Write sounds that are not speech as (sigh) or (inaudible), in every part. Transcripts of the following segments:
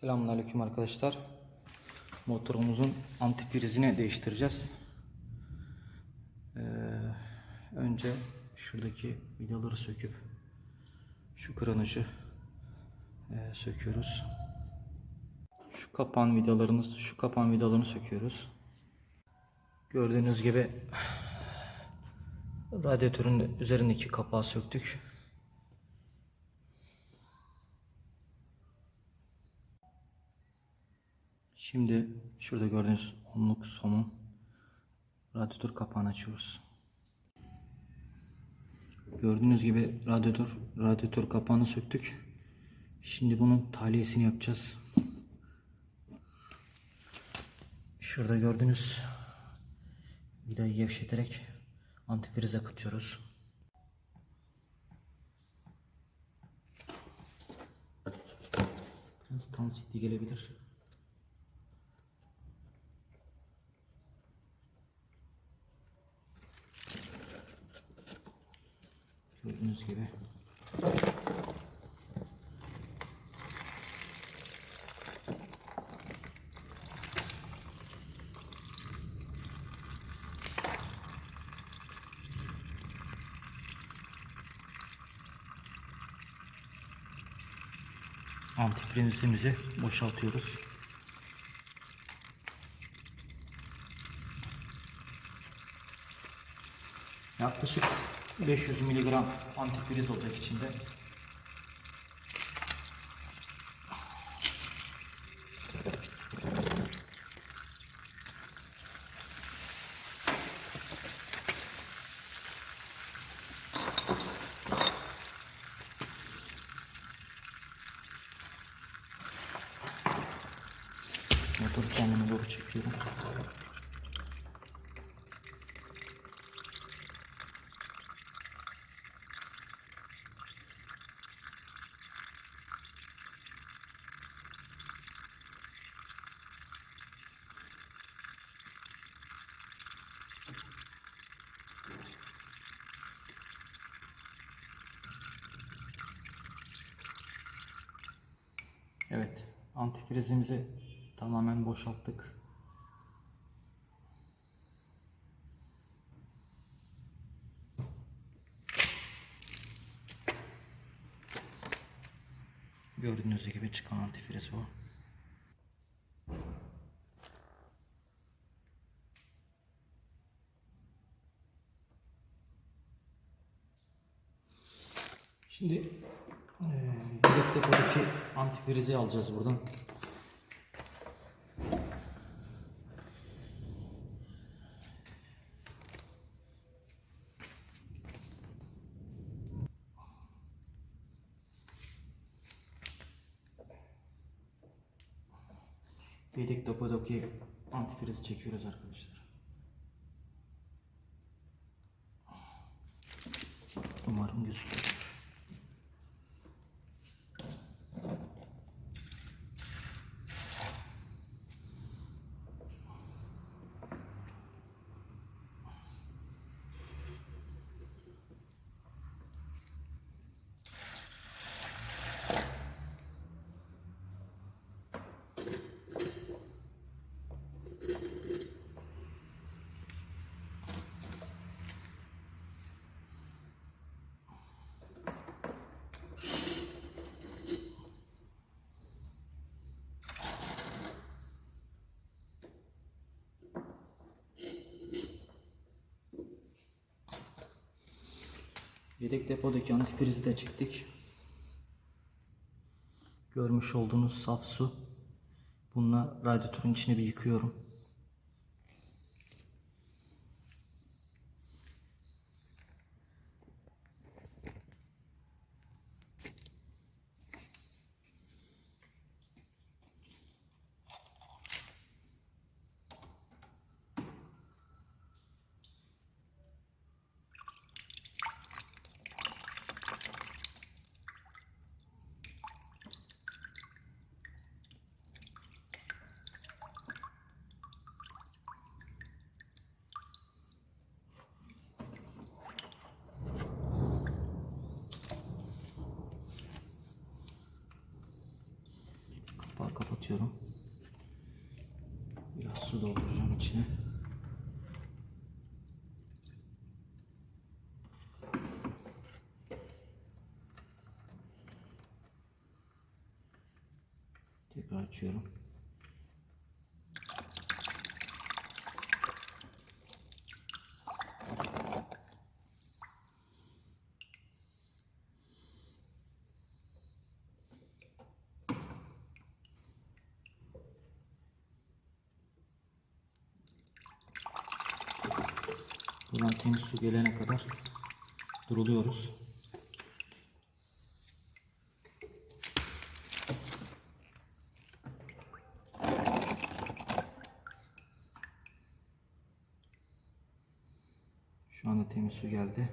Selamünaleyküm arkadaşlar. Motorumuzun antifrizini değiştireceğiz. Ee, önce şuradaki vidaları söküp şu kranıcı e, söküyoruz. Şu kapan vidalarını, şu kapan vidalarını söküyoruz. Gördüğünüz gibi (sighs) radyatörün üzerindeki kapağı söktük. Şimdi şurada gördüğünüz onluk somun radyatör kapağını açıyoruz. Gördüğünüz gibi radyatör radyatör kapağını söktük. Şimdi bunun tahliyesini yapacağız. Şurada gördüğünüz vidayı gevşeterek antifrize akıtıyoruz. Biraz tansikli gelebilir. Gördüğünüz gibi. Antifrizimizi boşaltıyoruz. Yaklaşık 500 mg antifriz olacak içinde. Evet, antifrizimizi tamamen boşalttık. Gördüğünüz gibi çıkan antifriz bu. Şimdi antifrizi alacağız buradan. Yedek depodaki antifrizi çekiyoruz arkadaşlar. Umarım gözüküyor. Yedek depodaki antifrizi de çektik. Görmüş olduğunuz saf su. Bununla radyatörün içini bir yıkıyorum. Kapatıyorum. Biraz su dolduracağım içine. Tekrar açıyorum. Buradan temiz su gelene kadar duruluyoruz. Şu anda temiz su geldi.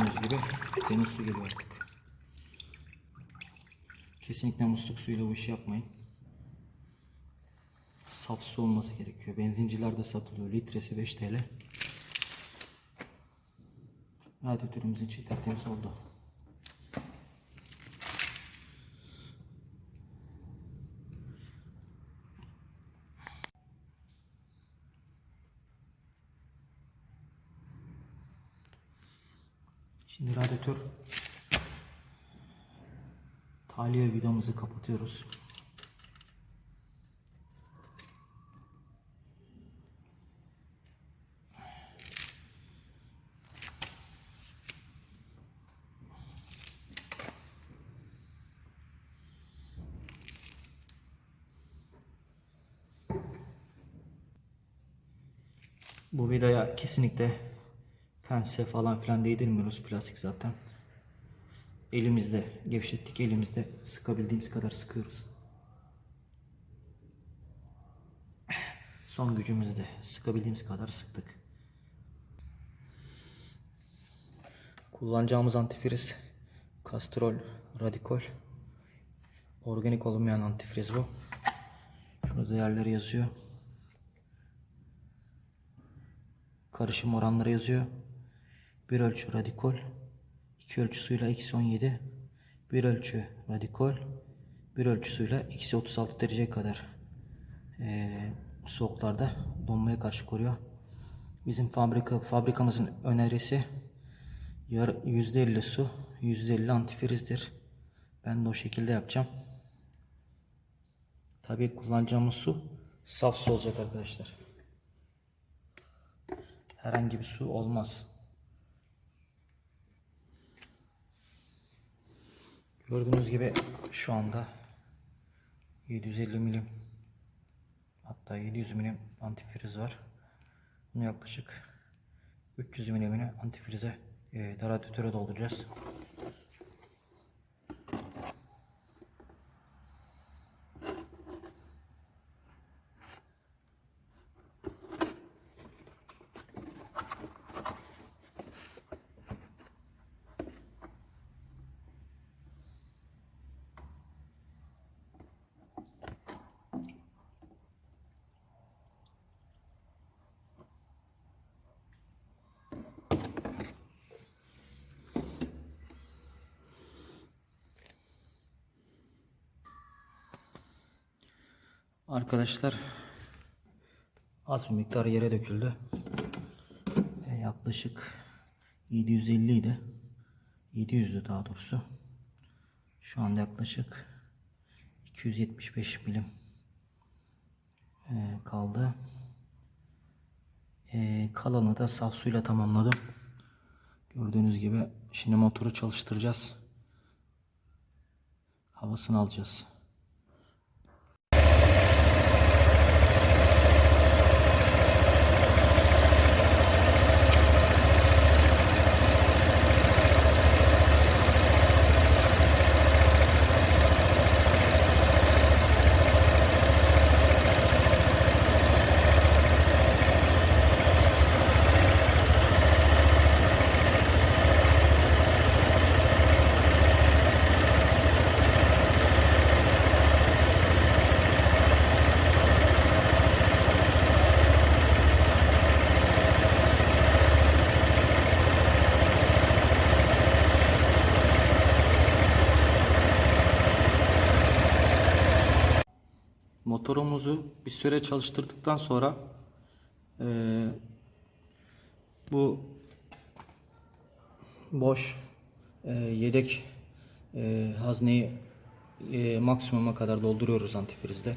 Gördüğünüz gibi temiz su geliyor artık. Kesinlikle musluk suyuyla bu işi yapmayın. Saf su olması gerekiyor. Benzincilerde satılıyor. Litresi 5 TL. Radyatörümüzün içi tertemiz oldu. Şimdi radyatör tahliye vidamızı kapatıyoruz. Bu vidaya kesinlikle pense falan filan değdirmiyoruz plastik zaten. Elimizde gevşettik elimizde sıkabildiğimiz kadar sıkıyoruz. Son gücümüzde sıkabildiğimiz kadar sıktık. Kullanacağımız antifriz Castrol Radicol. Organik olmayan antifriz bu. Şurada değerleri yazıyor. Karışım oranları yazıyor. Bir ölçü radikol, iki ölçü suyla eksi 17, bir ölçü radikol, bir ölçü suyla eksi 36 derece kadar eee, soğuklarda donmaya karşı koruyor. Bizim fabrika fabrikamızın önerisi yar- %50 su, %50 antifrizdir. Ben de o şekilde yapacağım. Tabii kullanacağımız su saf su olacak arkadaşlar. Herhangi bir su olmaz. Gördüğünüz gibi şu anda 750 milim hatta 700 milim antifriz var. Bunu yaklaşık 300 milimini antifrize e, radyatöre dolduracağız. Arkadaşlar az bir miktar yere döküldü. E, yaklaşık 750 idi. 700'dü daha doğrusu. Şu anda yaklaşık 275 milim e, kaldı. E, kalanı da saf suyla tamamladım. Gördüğünüz gibi şimdi motoru çalıştıracağız. Havasını alacağız. Motorumuzu bir süre çalıştırdıktan sonra eee, bu boş eee, yedek eee, hazneyi eee, maksimuma kadar dolduruyoruz antifrizde.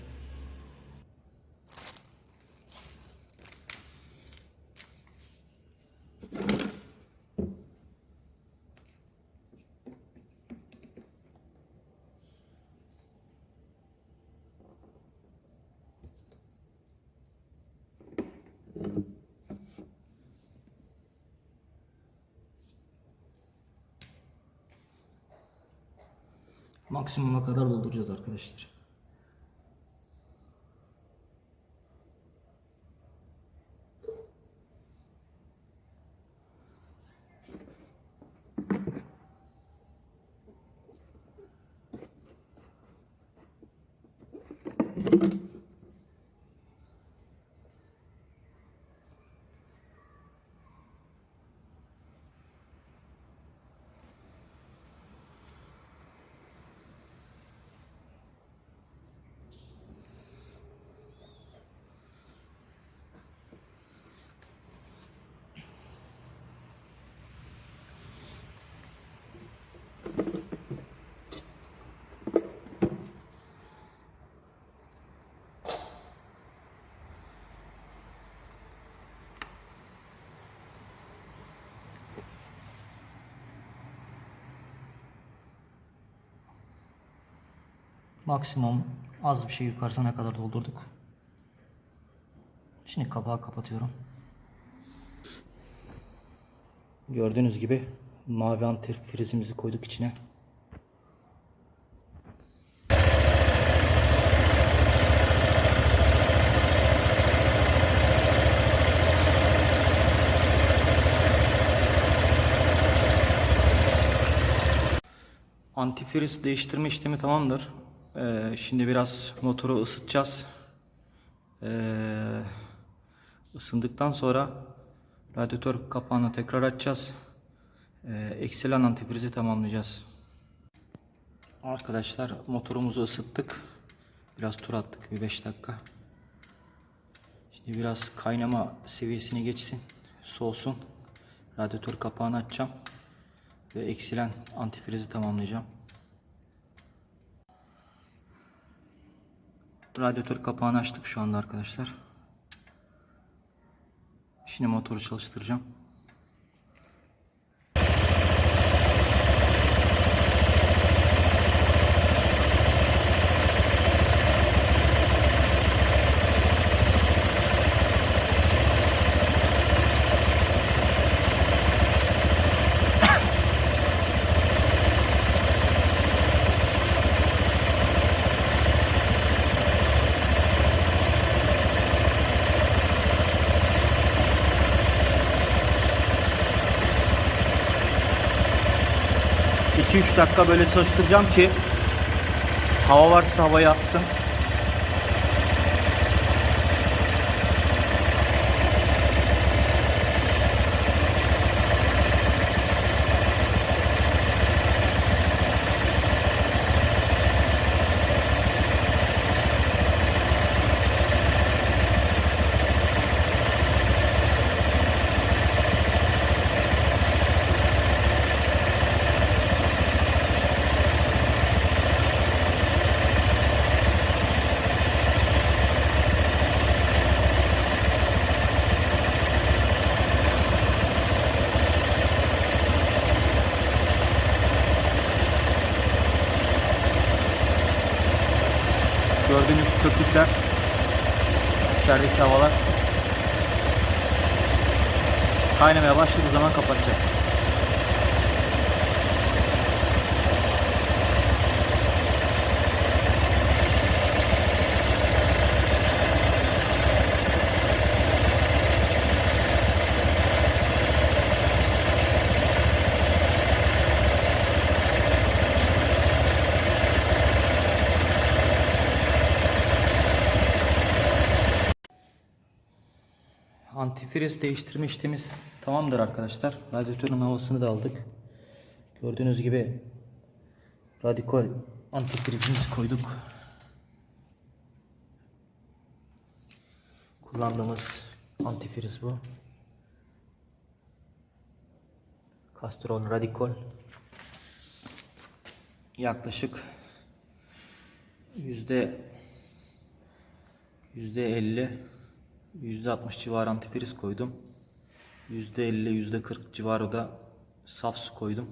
Maksimuma kadar dolduracağız arkadaşlar. Maksimum az bir şey yukarısına kadar doldurduk. Şimdi kapağı kapatıyorum. Gördüğünüz gibi mavi antifrizimizi koyduk içine. Antifriz değiştirme işlemi tamamdır. Ee, şimdi biraz motoru ısıtacağız. Ee, ısındıktan sonra radyatör kapağını tekrar açacağız. Ee, antifrizi tamamlayacağız. Arkadaşlar motorumuzu ısıttık. Biraz tur attık bir 5 dakika. Şimdi biraz kaynama seviyesini geçsin. Soğusun. Radyatör kapağını açacağım. Ve eksilen antifrizi tamamlayacağım. Radyatör kapağını açtık şu anda arkadaşlar. Şimdi motoru çalıştıracağım. İki üç dakika böyle çalıştıracağım ki hava varsa havaya atsın. Kaynamaya başladığı zaman kapatacağız. Antifriz değiştirme işlemimiz tamamdır arkadaşlar. Radyatörün havasını da aldık. Gördüğünüz gibi radikal antifrizimizi koyduk. Kullandığımız antifriz bu. Castrol Radicol. Yaklaşık yüzde yüzde 50 yüzde 60 civarı antifriz koydum. Yüzde 50 yüzde 40 civarı da saf su koydum.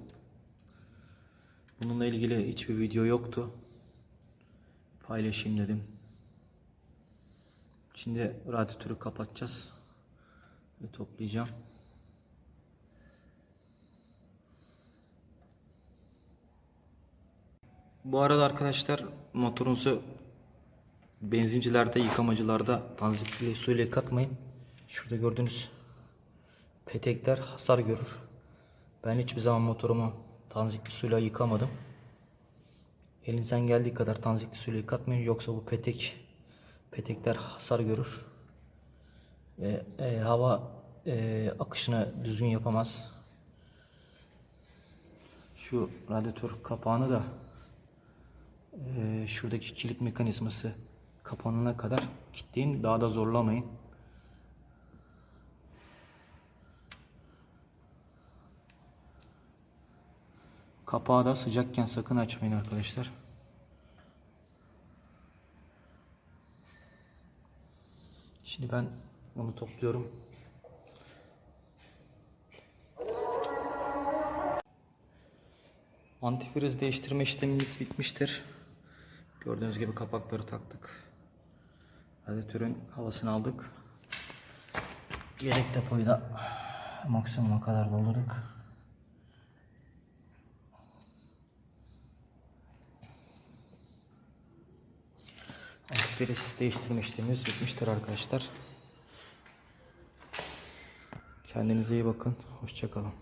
Bununla ilgili hiçbir video yoktu. Paylaşayım dedim. Şimdi radyatörü kapatacağız ve toplayacağım. Bu arada arkadaşlar motorunuzu benzincilerde, yıkamacılarda tanzikli suyla yıkatmayın. Şurada gördüğünüz petekler hasar görür. Ben hiçbir zaman motorumu tanzikli suyla yıkamadım. Elinizden geldiği kadar tanzikli suyla yıkatmayın yoksa bu petek petekler hasar görür. Ve e, hava e, akışını düzgün yapamaz. Şu radyatör kapağını da e, şuradaki kilit mekanizması kapanana kadar kilitleyin. Daha da zorlamayın. Kapağı da sıcakken sakın açmayın arkadaşlar. Şimdi ben onu topluyorum. Antifriz değiştirme işlemimiz bitmiştir. Gördüğünüz gibi kapakları taktık. Radyatörün havasını aldık. Yedek depoyu da maksimuma kadar doldurduk. Antifriz değiştirme işlemimiz bitmiştir arkadaşlar. Kendinize iyi bakın. Hoşçakalın.